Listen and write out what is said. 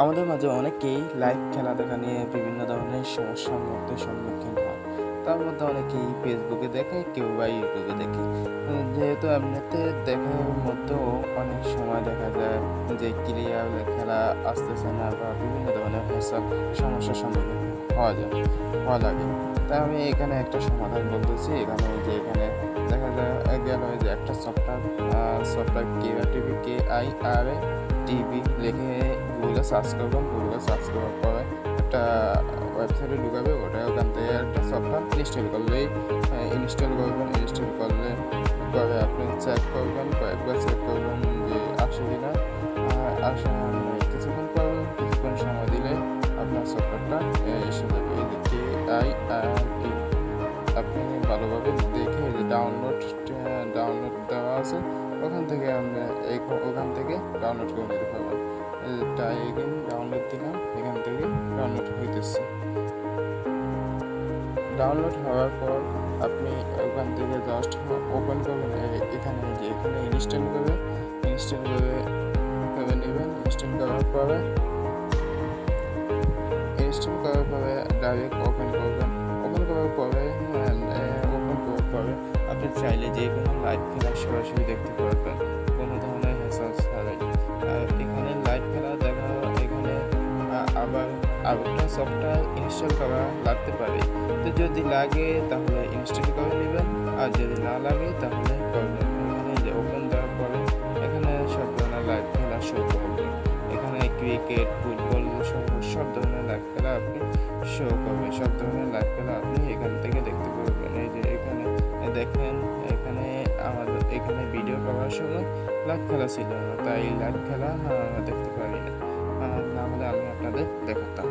আমাদের মাঝে অনেকেই লাইভ খেলা দেখা নিয়ে বিভিন্ন ধরনের সমস্যার মধ্যে সম্মুখীন হয়। তার মধ্যে অনেকেই ফেসবুকে দেখে, কেউ বা ইউটিউবে দেখে। যেহেতু এমনিতে দেখার মধ্যেও অনেক সময় দেখা যায় যে ক্লিয়ার খেলা আসতেছে না বা বিভিন্ন ধরনের হেসাব সমস্যার সম্মুখীন হওয়া যায়, হওয়া লাগে। তাই আমি এখানে একটা সমাধান বলতেছি। এখানে যে এখানে দেখা যায় গেল যে একটা software software K TV K I R TV লিখে গুগলে সার্চ করবেন গুগলে সার্চ করার পরে একটা ওয়েবসাইটে ঢুকাবে ওটা ওখান থেকে একটা সফটওয়্যার ইনস্টল করলেই ইনস্টল করবেন ইনস্টল করলে পরে আপনি চেক করবেন, কয়েকবার চেক করবেন যে আসে কিনা। আসে কিছুক্ষণ পর, কিছুক্ষণ সময় দিলে আপনার সফটওয়্যারটা এসে যাবে। এই আই আর আপনি ভালোভাবে দেখে ডাউনলোড ডাউনলোড দেওয়া আছে, ওখান থেকে আমরা এই ওখান থেকে ডাউনলোড করে নিতে পারবেন তাই এখানে ডাউনলোড দিলাম, এখান থেকে ডাউনলোড হইতেছে। ডাউনলোড হওয়ার পর আপনি ওখান থেকে জাস্ট ওপেন করবেন এখানে যে, এখানে ইনস্টল করবে। ইনস্টল করে করে নেবেন। ইনস্টল করার পরে ইনস্টল করার পরে ডাইরেক্ট ওপেন যে কোনো লাইভ খেলা সরাসরি দেখতে পারবেন। কোনো ধরনের হেসাল ছাড়াই। আর এখানে লাইভ খেলা দেখা, এখানে আবার আরেকটা সফটওয়্যার ইনস্টল করা লাগতে পারে। তো যদি লাগে, তাহলে ইনস্টল করে নেবেন। আর যদি না লাগে, তাহলে এখানে যে ওপেন দেওয়ার পরে এখানে সব ধরনের লাইভ খেলা শো করবে। এখানে ক্রিকেট ফুটবল সব সব ধরনের লাইভ খেলা আপনি শো করবে। সব ধরনের লাইভ খেলা আপনি এখান থেকে দেখতে পারবেন। এই যে এখানে, দেখেন এখানে ভিডিও করার সময় লাইভ খেলা ছিল না তাই লাইভ খেলা দেখতে পারি না না হলে আমি আপনাদের দেখাতাম।